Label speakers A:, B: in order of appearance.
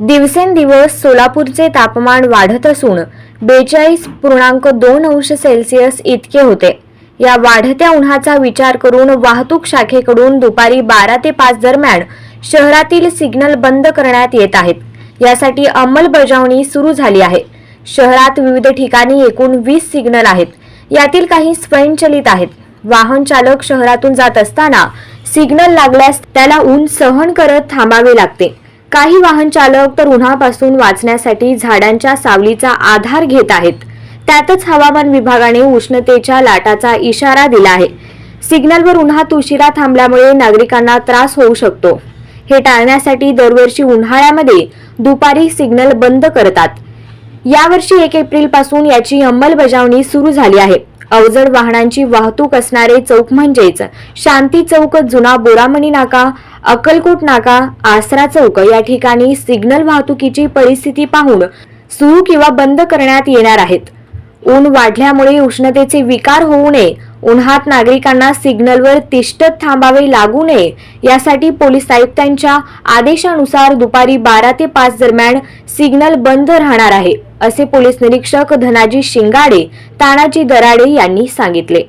A: दिवसेंदिवस सोलापूरचे तापमान वाढत असून बेचाळीस पूर्णांक दोन अंश सेल्सिअस इतके होते. या वाढत्या उन्हाचा विचार करून वाहतूक शाखेकडून दुपारी बारा ते पाच दरम्यान शहरातील सिग्नल बंद करण्यात येत आहेत. यासाठी अंमलबजावणी सुरू झाली आहे. शहरात विविध ठिकाणी एकूण वीस सिग्नल आहेत. यातील काही स्वयंचलित आहेत. वाहन चालक शहरातून जात असताना सिग्नल लागल्यास त्याला ऊन सहन करत थांबावे लागते. काही वाहन चालक तर उन्हापासून वाचण्यासाठी झाडांच्या सावलीचा आधार घेत आहेत. त्यातच हवामान विभागाने उष्णतेच्या लाटाचा इशारा दिला आहे. सिग्नलवर उन्हात उशिरा थांबल्यामुळे नागरिकांना त्रास होऊ शकतो. हे टाळण्यासाठी दरवर्षी उन्हाळ्यामध्ये दुपारी सिग्नल बंद करतात. यावर्षी एक एप्रिलपासून याची अंमलबजावणी सुरू झाली आहे. अवजड वाहनांची वाहतूक असणारे चौक म्हणजेच शांती चौक जुना बोरामणी नाका अक्कलकोट नाका आसरा चौक या ठिकाणी सिग्नल वाहतुकीची परिस्थिती पाहून सुरू किंवा बंद करण्यात येणार आहेत. ऊन वाढल्यामुळे उष्णतेचे विकार होऊ नये उन्हात नागरिकांना सिग्नलवर तिष्ठत थांबावे लागू नये यासाठी पोलीस आयुक्तांच्या आदेशानुसार दुपारी बारा ते पाच दरम्यान सिग्नल बंद राहणार आहे असे पोलीस निरीक्षक धनाजी शिंगाडे तानाजी दराडे यांनी सांगितले.